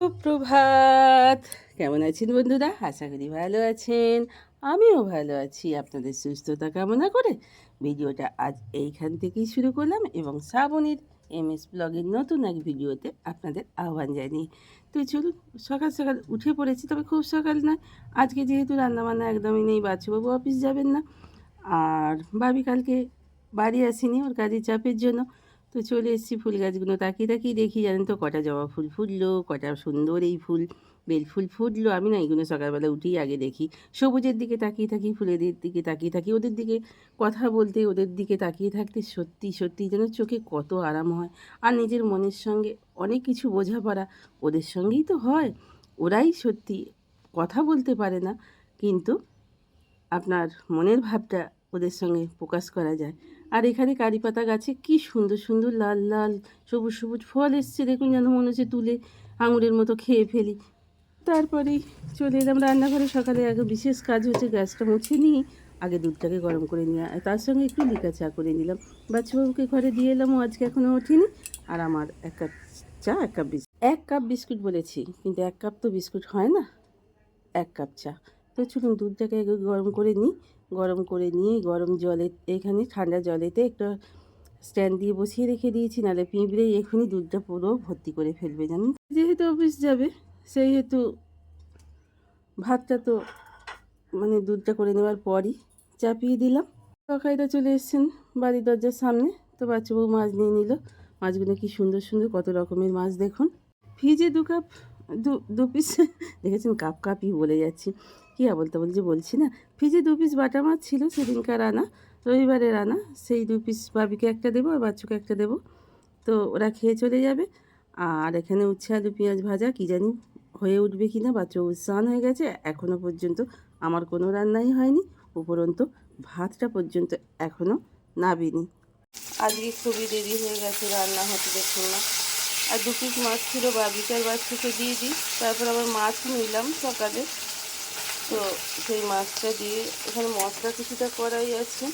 সুপ্রভাত। কেমন আছেন বন্ধুরা? আশা করি ভালো আছেন। আমিও ভালো আছি। আপনাদের সুস্থতা কামনা করে ভিডিওটা আজ এইখান থেকেই শুরু করলাম এবং শ্রাবণীর এম এস ব্লগের নতুন এক ভিডিওতে আপনাদের আহ্বান জানিয়ে। তো চলুন, সকাল সকাল উঠে পড়েছি, তবে খুব সকাল নয়। আজকে যেহেতু রান্নাবান্না একদমই নেই বাচ্চুবাবু অফিস যাবেন না। আর ভাবি কালকে বাড়ি আসেনি ওর কাজের চাপের জন্য। তো চলে এসেছি ফুল গাছগুলো তাকিয়ে তাকিয়ে দেখি, জানেন তো কটা জবা ফুল ফুটলো, কটা সুন্দর এই ফুল, বেল ফুল ফুটলো। আমি না এইগুলো সকালবেলা উঠেই আগে দেখি। সবুজের দিকে তাকিয়ে থাকি ফুলেদের দিকে তাকিয়ে থাকি, ওদের দিকে কথা বলতে, ওদের দিকে তাকিয়ে থাকতে সত্যি সত্যি যেন চোখে কত আরাম হয়। আর নিজের মনের সঙ্গে অনেক কিছু বোঝাপড়া ওদের সঙ্গেই তো হয়। ওরাই সত্যি কথা বলতে পারে না, কিন্তু আপনার মনের ভাবটা ওদের সঙ্গে প্রকাশ করা যায়। আর এখানে কারি পাতা গাছে কি সুন্দর সুন্দর লাল লাল সবুজ সবুজ ফল এসছে। দেখুন যেন মনে হচ্ছে তুলে আঙুরের মতো খেয়ে ফেলি। তারপরেই চলে এলাম রান্নাঘরে। সকালে আগে বিশেষ কাজ হচ্ছে গ্যাসটা মুছে নিয়ে আগে দুধটাকে গরম করে নিয়ে তার সঙ্গে একটু লিকা চা করে নিলাম। বাচ্চাবাবুকে ঘরে দিয়ে এলাম ও আজকে এখনও ওঠেনি। আর আমার এক কাপ চা, এক কাপ বিস্কুট। এক কাপ বিস্কুট বলেছি, কিন্তু এক কাপ তো বিস্কুট হয় না, এক কাপ চা। তো চলুন দুধটাকে গরম করে নিই। গরম করে নিয়ে গরম জলে, এখানে ঠান্ডা জলেতে একটা স্ট্যান্ড দিয়ে বসিয়ে রেখে দিয়েছি, নাহলে পিঁপড়েই এখনই দুধটা পুরো ভর্তি করে ফেলবে, জানেন? যেহেতু অফিস যাবে সেই হেতু ভাতটা তো মানে দুধটা করে নেওয়ার পরই চাপিয়ে দিলাম। সকাইরা চলে এসেছেন বাড়ির দরজার সামনে, তো বাচ্চাবউ মাছ নিয়ে নিল। মাছগুলো কি সুন্দর সুন্দর কত রকমের মাছ দেখুন। ফ্রিজে দু কাপ দু দু পিস দেখেছেন কাপ কাপই বলে যাচ্ছি। কী বলতে বলছি বলছি না? ফ্রিজে দু পিস বাটা মাছ ছিল, সেদিনকার আনা, রবিবারের আনা, সেই দু পিস বাবিকে একটা দেবো আর বাচ্চুকে একটা দেবো। তো ওরা খেয়ে চলে যাবে। আর এখানে উচ্ছে, আলু, পেঁয়াজ ভাজা, কী জানি হয়ে উঠবে কি না বাচ্চা উৎসাহন হয়ে গেছে এখনও পর্যন্ত আমার কোনো রান্নাই হয়নি, উপরন্ত ভাতটা পর্যন্ত এখনও নাবিনি। আজকে খুবই দেরি হয়ে গেছে রান্না হতে, দেখুন না। আর দু পিস মাছ ছিল বাবিকার বাচ্চাকে দিয়ে দিই। তারপর আবার মাছ নিলাম সকালে। তো সেই মাছটা দিয়ে এখানে মশলা কিছুটা করাই আছে।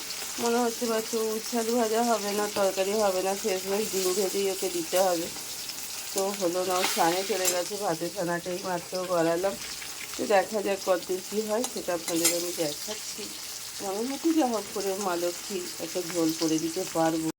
মনে হচ্ছে বাচ্চা উচ্ছালু ভাজা হবে না, তরকারি হবে না, শেষমেশ ডিম ভেজেই ওকে দিতে হবে। তো হলো না ছানে চলে গেছে, ভাতের ছানাটাই মাত্র গড়ালাম। তো দেখা যাক কতদূর কী হয়, সেটা আপনাদের আমি দেখাচ্ছি। মনে হচ্ছে যা হোক করে মা একটা ঝোল করে দিতে পারব।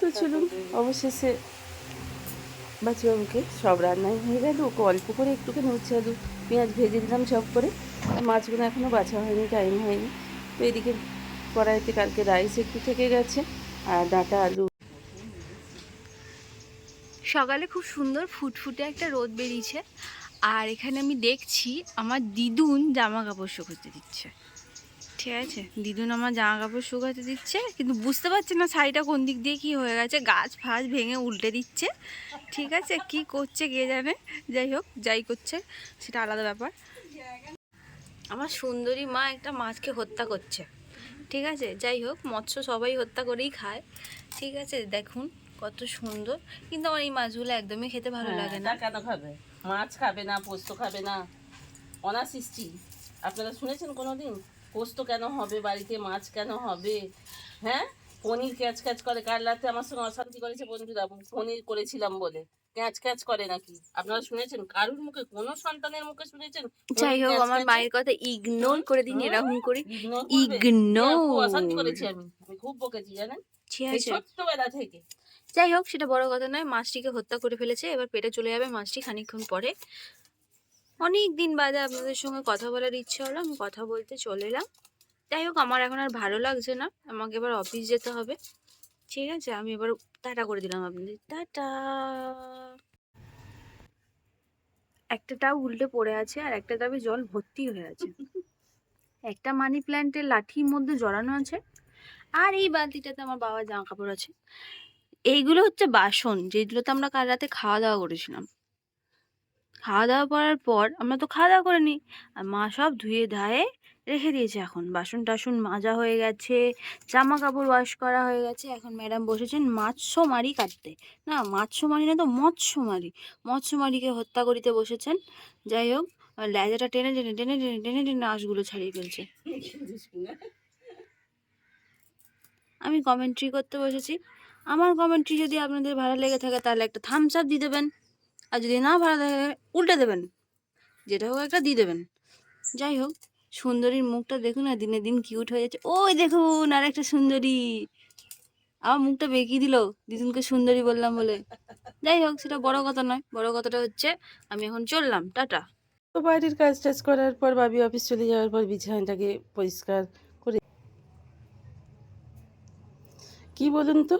তো চলুন, অবশেষে বাচ্চাবাবুকে সব রান্নাই হয়ে গেল। ওকে অল্প করে একটুখানি উচ্ছে আলু পেঁয়াজ ভেজে দিলাম সব করে। মাছগুলো এখনও বাছা হয়নি টাইম হয়নি। তো এদিকে কড়াইতে কালকে রাইস একটু থেকে গেছে আর ডাঁটা আলু। সকালে খুব সুন্দর ফুটফুটে একটা রোদ বেরিয়েছে। আর এখানে আমি দেখছি আমার দিদুন জামা কাপড় শুকোতে দিচ্ছে। ঠিক আছে? দিদুন আমার জামা কাপড় শুকাতে দিচ্ছে কিন্তু বুঝতে পারছি না শাড়িটা কোন দিক দিয়ে কি হয়ে গেছে। গাছ ফাছ ভেঙে উল্টে দিচ্ছে। ঠিক আছে? কি করছে কে জানে? যাই হোক যাই করছে। সেটা আলাদা ব্যাপার। আমার সুন্দরী মা একটা মাছকে হত্যা করছে। ঠিক আছে? যাই হোক মৎস্য সবাই হত্যা করেই খায়। ঠিক আছে? দেখুন কত সুন্দর। কিন্তু আমার এই মাছগুলো একদমই খেতে ভালো হ্যাঁ, লাগে না। কেন খাবে? মাছ খাবে না পোস্ত খাবে না। অনাসৃষ্টি। আপনারা শুনেছেন কোনোদিন? পোস্ত কেন হবে? বাড়িতে মাছ কেন হবে? হ্যাঁ? পনির ক্যাচ ক্যাচ করে। কাল রাতে আমার সঙ্গে অশান্তি করেছে বন্ধুরা পনির করেছিলাম বলে। ক্যাচ ক্যাচ করে নাকি? আপনারা শুনেছেন? কারুর মুখে? কোনো সন্তানের মুখে শুনেছেন? যাই হোক আমার মায়ের কথা ইগনোর করে দিন এরকম করে? Ignore. হ্যাঁ, অশান্তি করেছি আমি। আমি খুব বকেছি জানেন? ছোট্টবেলা থেকে। যাই হোক সেটা বড় কথা নয়। মাছটিকে হত্যা করে ফেলেছে। এবার পেটে চলে যাবে মাছটি খানিকক্ষণ পরে। অনেক দিন বাদে আপনাদের সঙ্গে কথা বলার ইচ্ছে হলো, আমি কথা বলতে চলে এলাম। যাই হোক, আমার এখন আর ভালো লাগছে না। আমাকে এবার অফিস যেতে হবে। ঠিক আছে, আমি এবার টাটা করে দিলাম আপনাদের। টাটা! একটা টাও উল্টে পড়ে আছে আর একটা টাবে জল ভর্তি হয়ে আছে। একটা মানি প্ল্যান্টের লাঠির মধ্যে জড়ানো আছে। আর এই বালতিটাতে আমার বাবার জামা কাপড় আছে। এইগুলো হচ্ছে বাসন, যেগুলোতে আমরা কাল রাতে খাওয়া দাওয়া করেছিলাম। খাওয়া দাওয়া করার পর আমরা তো খাওয়া দাওয়া করে নিই। আর মা সব ধুয়ে ধায়ে রেখে দিয়েছে এখন। বাসন টাসন মাজা হয়ে গেছে জামা কাপড় ওয়াশ করা হয়ে গেছে। এখন ম্যাডাম বসেছেন মাছমারি কাটতে। না মাছমারি না তো, মৎস্যমারি। মৎস্যমারিকে হত্যা করিতে বসেছেন। যাই হোক লেজাটা টেনে টেনে টেনে টেনে টেনে টেনে আঁশগুলো ছাড়িয়ে ফেলছে। আমি কমেন্ট্রি করতে বসেছি। আমার কমেন্ট্রি যদি আপনাদের ভালো লেগে থাকে, তাহলে একটা থামস আপ দিয়ে দেবেন। আর যদি না ভালো লাগে, উল্টে দেবেন। যেটা হোক একটা দিয়ে দেবেন। যাই হোক, সুন্দরীর মুখটা দেখুন না, দিনে দিন কিউট হয়ে যাচ্ছে। ওই দেখুন আর একটা সুন্দরী। আমার মুখটা বেঁকিয়ে দিল, দিদুনকে সুন্দরী বললাম বলে। যাই হোক, সেটা বড় কথা নয়। বড় কথাটা হচ্ছে, আমি এখন চললাম। টাটা। তো বাড়ির কাজ টাজ করার পর বাবি অফিস চলে যাওয়ার পর বিছানাটাকে পরিষ্কার করে কি বলুন তো?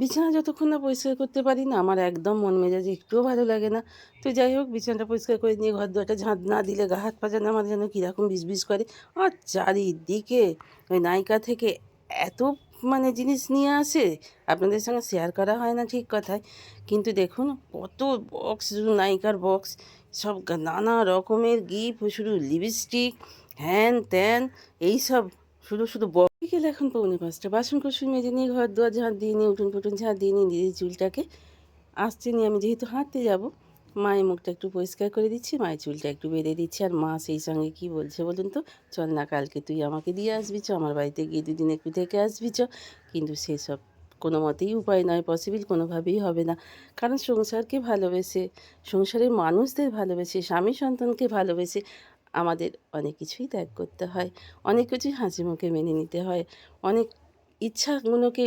বিছানা যতক্ষণ না পরিষ্কার করতে পারি না, আমার একদম মন মেজাজ একটুও ভালো লাগে না। তো যাই হোক, বিছানাটা পরিষ্কার করে নিয়ে ঘর দুয়ারটা ঝাঁট না দিলে গা হাত পা যেন আমার যেন কীরকম বিষ করে। আর চারিদিকে ওই নায়িকা থেকে এত মানে জিনিস নিয়ে আসে, আপনাদের সঙ্গে শেয়ার করা হয় না ঠিক কথায়। কিন্তু দেখুন, কত বক্স নায়িকার বক্স সব নানা রকমের গিফট, শুধু লিপস্টিক হ্যান ত্যান এইসব। শুধু শুধু বিকেল এখন পৌনে পাঁচটা। বাসন কুসুন মেজে নিয়ে ঘর দুয়ার ঝাঁট দিয়ে নিয়ে উঠুন ফুটুন ঝাঁট দিয়ে নিয়ে দিদি চুলটাকে আসছে নিয়ে আমি যেহেতু হাঁটতে যাব, মায়ের মুখটা একটু পরিষ্কার করে দিচ্ছি, মায়ের চুলটা একটু বেঁধে দিচ্ছি। আর মা সেই সঙ্গে কি বলছে বলুন তো? চল না, কালকে তুই আমাকে দিয়ে আসবি, চ, আমার বাড়িতে গিয়ে দুদিন একটু থেকে আসবি, চ। কিন্তু সেসব কোনো মতেই উপায় নয় পসিবল কোনোভাবেই হবে না। কারণ সংসারকে ভালোবেসে, সংসারের মানুষদের ভালোবেসে, স্বামী সন্তানকে ভালোবেসে আমাদের অনেক কিছুই ত্যাগ করতে হয়। অনেক কিছুই হাসি মুখে মেনে নিতে হয়। অনেক ইচ্ছাগুলোকে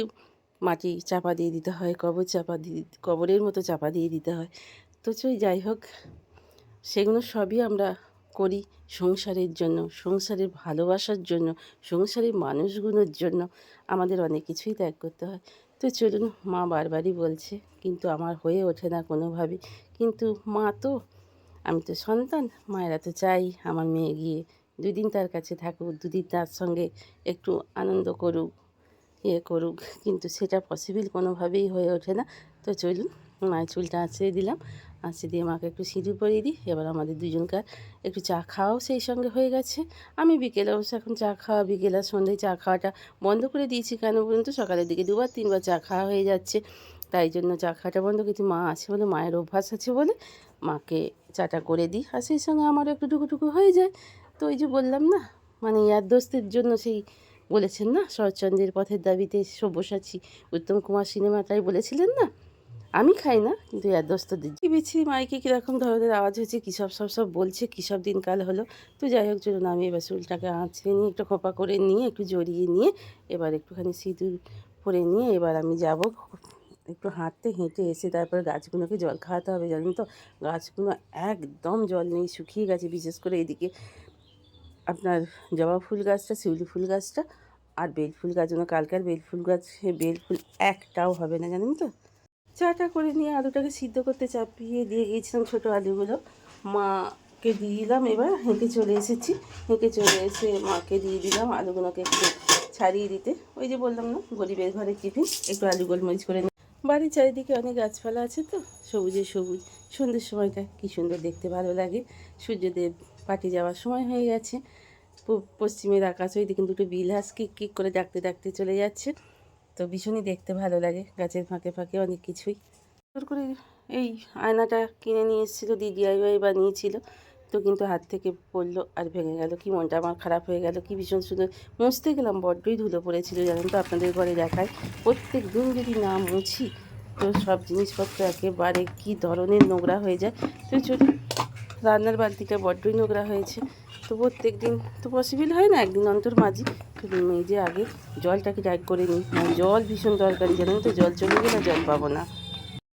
মাটি চাপা দিয়ে দিতে হয়, কবর চাপা দিয়ে কবরের মতো চাপা দিয়ে দিতে হয়। তো চই যাই হোক, সেগুলো সবই আমরা করি সংসারের জন্য, সংসারের ভালোবাসার জন্য, সংসারের মানুষগুলোর জন্য আমাদের অনেক কিছুই ত্যাগ করতে হয়। তো চলুন, মা বারবারই বলছে, কিন্তু আমার হয়ে ওঠে না কোনোভাবে। কিন্তু মা তো আমি তো সন্তান, মায়েরা তো চাই আমার মেয়ে গিয়ে দুদিন তার কাছে থাকুক, দুদিন তার সঙ্গে একটু আনন্দ করুক ইয়ে করুক, কিন্তু সেটা পসিবল কোনোভাবেই হয়ে ওঠে না। তো চলুন, মায়ের চুলটা আঁচড়ে দিলাম। আঁচড়ে দিয়ে মাকে একটু সিঁড়ি পরিয়ে দিই। এবার আমাদের দুজনকার একটু চা খাওয়াও সেই সঙ্গে হয়ে গেছে। আমি বিকেলে অবশ্য এখন চা খাওয়া, বিকেল সন্ধ্যায় চা খাওয়াটা বন্ধ করে দিয়েছি কেন বলুন তো? সকালের দিকে দুবার, তিনবার চা খাওয়া হয়ে যাচ্ছে। তাই জন্য চা খাওয়াটা বন্ধ। কিন্তু মা আছে বলে, মায়ের অভ্যাস আছে বলে মাকে চাটা করে দিই। আর সেই সঙ্গে আমারও একটু টুকুটুকু হয়ে যায়। তো ওই যে বললাম না মানে ইয়ার দোস্তের জন্য সেই বলেছেন না, শরৎচন্দ্রের পথের দাবিতে সব্যসাচী উত্তম কুমার সিনেমাটাই বলেছিলেন না? আমি খাই না, কিন্তু ইয়ার দোস্তদের কি বিচ্ছিরি মাইকে কীরকম ধরনের আওয়াজ হয়েছে, কী সব সব সব বলছে, কী সব দিনকাল হলো। তো যাই হোক, চলুন আমি এবার চুলটাকে আঁচড়ে নিয়ে, একটু খোপা করে নিয়ে, একটু জড়িয়ে নিয়ে, এবার একটুখানি সিঁদুর পরে নিয়ে এবার আমি যাব একটু হাঁটতে হেঁটে এসে তারপর গাছগুলোকে জল খাওয়াতে হবে, জানেন তো? গাছগুলো একদম জল নেই, শুকিয়ে গেছে, বিশেষ করে এদিকে আপনার জবা ফুল গাছটা, শিউলি ফুল গাছটা আর বেল ফুল গাছ। গাছগুলো কালকার বেল ফুল গাছ বেল ফুল একটাও হবে না, জানেন তো? চাটা করে নিয়ে আলুটাকে সিদ্ধ করতে চাপিয়ে দিয়ে গিয়েছিলাম ছোটো আলুগুলো। মাকে দিয়ে দিলাম এবার হেঁকে চলে এসেছি। হেঁকে চলে এসে মাকে দিয়ে দিলাম আলুগুলোকে একটু ছাড়িয়ে দিতে। ওই যে বললাম না, গরিবের ঘরে টিফিন, একটু আলু গোলমরিচ করে। বাড়ির চারিদিকে অনেক গাছপালা আছে তো, সবুজে সবুজ। সন্ধ্যের সময়টা কী সুন্দর দেখতে, ভালো লাগে। সূর্যদেব পাটি যাওয়ার সময় হয়ে গেছে। পশ্চিমের আকাশ ওই দিকে দুটো বিলাস কিক কিক করে ডাকতে ডাকতে চলে যাচ্ছে। তো ভীষণই দেখতে ভালো লাগে, গাছের ফাঁকে ফাঁকে অনেক কিছুই। করে এই আয়নাটা কিনে নিয়ে এসেছিল, দিয়ে ডিআইওয়াই বানিয়েছিল। তো কিন্তু হাত থেকে পড়ল আর ভেঙে গেল। কি মনটা আমার খারাপ হয়ে গেল, কি ভীষণ সুন্দর। মুছতে গেলাম, বড্ডই ধুলো পড়েছিল, জানেন তো, আপনাদের ঘরে দেখায় প্রত্যেক দিন যদি না মুছি, তো সব জিনিসপত্র একেবারে কি ধরনের নোংরা হয়ে যায়। তো চলুন রান্নার বালতিটা বড্ডই নোংরা হয়েছে। তো প্রত্যেক দিন তো পসিবল হয় না, একদিন অন্তর মাঝি তো মেজে আগে জলটাকে ডাক করে নিই আর জল ভীষণ দরকারি, জানেন তো, জল চলে গেলে জল পাবো না।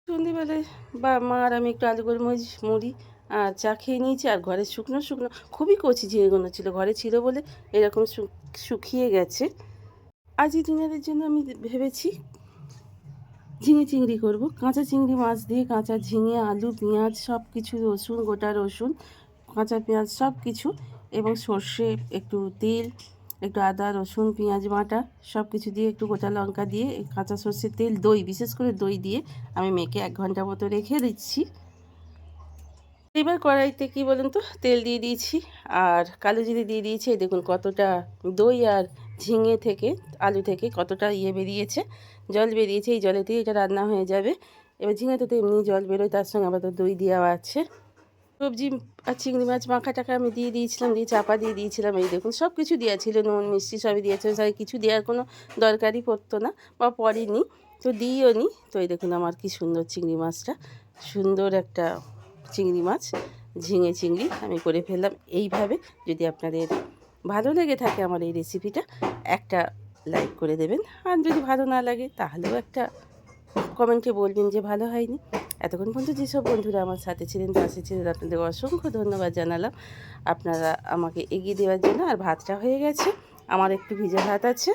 সন্ধ্যেবেলায় বা মা আর আমি একটু আলু গোলমরিচ মুড়ি চা খেয়ে নিয়েছি আর ঘরে শুকনো শুকনো, খুবই কচি ঝিঙেগুলো ছিল, ঘরে ছিল বলে এরকম শুকিয়ে গেছে। আজ এই ডিনারের জন্য আমি ভেবেছি ঝিঙে চিংড়ি করব। কাঁচা চিংড়ি মাছ দিয়ে কাঁচা ঝিঙে, আলু, পেঁয়াজ সব কিছু রসুন, গোটা রসুন, কাঁচা পেঁয়াজ সব কিছু এবং সর্ষে, একটু তেল, একটু আদা, রসুন, পেঁয়াজ বাটা সব কিছু দিয়ে একটু গোটা লঙ্কা দিয়ে কাঁচা সর্ষের তেল, দই, বিশেষ করে দই দিয়ে আমি মেখে এক ঘণ্টা মতো রেখে দিচ্ছি। এবার কড়াইতে কি বলুন তো? তেল দিয়ে দিয়েছি। আর কালো জিরে দিয়ে দিয়েছি। দেখুন কতটা দই আর ঝিঙে থেকে, আলু থেকে কতটা ইয়ে বেরিয়েছে, জল বেরিয়েছে। এই জলেতেই এটা রান্না হয়ে যাবে। এবার ঝিঙেতে তো এমনি জল বেরোয়, তার সঙ্গে আবার তো দই দেওয়া আছে। সবজি আর চিংড়ি মাছ মাখা মাখাটাকে আমি দিয়ে দিয়েছিলাম, দিয়ে চাপা দিয়ে দিয়েছিলাম। এই দেখুন সব কিছু দেওয়া ছিল, নুন, মিষ্টি সবই দিয়েছে তাই কিছু দেওয়ার কোনো দরকারই পড়তো না বা পড়েনি, তো দিইও নি তো এই দেখুন আমার কি সুন্দর চিংড়ি মাছটা। সুন্দর একটা চিংড়ি মাছ, ঝিঙে চিংড়ি আমি করে ফেললাম। এইভাবে যদি আপনাদের ভালো লেগে থাকে আমার এই রেসিপিটা একটা লাইক করে দেবেন। আর যদি ভালো না লাগে, তাহলেও একটা কমেন্টে বলবেন যে ভালো হয়নি। এতক্ষণ পর্যন্ত যেসব বন্ধুরা আমার সাথে ছিলেন পাশে ছিলেন, আপনাদের অসংখ্য ধন্যবাদ জানালাম। আপনারা আমাকে এগিয়ে দেওয়ার জন্য আর ভাতটা হয়ে গেছে। আমার একটু ভিজে ভাত আছে।